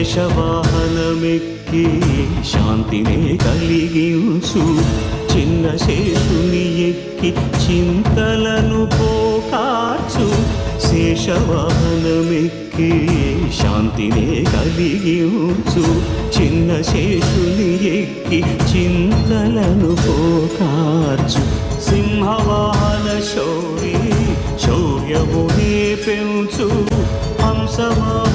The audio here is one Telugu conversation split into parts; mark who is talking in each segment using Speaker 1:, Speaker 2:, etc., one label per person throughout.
Speaker 1: శేషవాహనమెక్కి శాంతినే కలిగించు. చిన్న శేషుని ఎక్కి చింతలను పోకార్చు. శేషవాహనమెక్కి శాంతినే కలిగించు. చిన్న శేషుని ఎక్కి చింతలను పోకార్చు. సింహవాహన శౌరి శౌర్యమునే పెంచు. హంసవా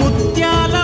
Speaker 1: ముత్యాల